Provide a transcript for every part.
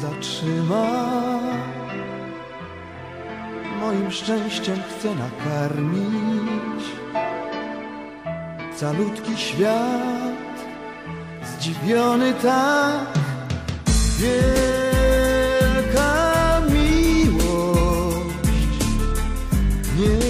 zatrzyma. Moim szczęściem chcę nakarmić Calutki świat Zdziwiony tak. Wielka miłość Nie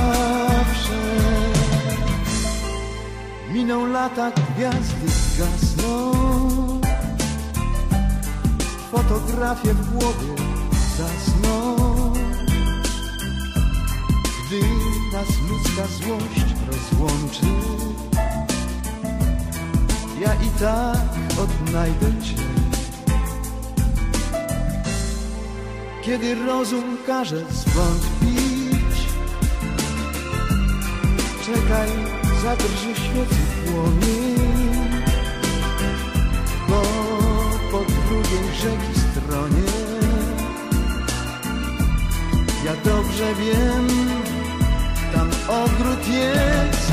Miną lata, gwiazdy gasną. Fotografie w głowie zasną. Gdy nas ludzka złość rozłączy Ja i tak odnajdę Cię. Kiedy rozum każe zwątpić zadrży świecy płomień Bo po drugiej rzeki stronie. Ja dobrze wiem, tam ogród jest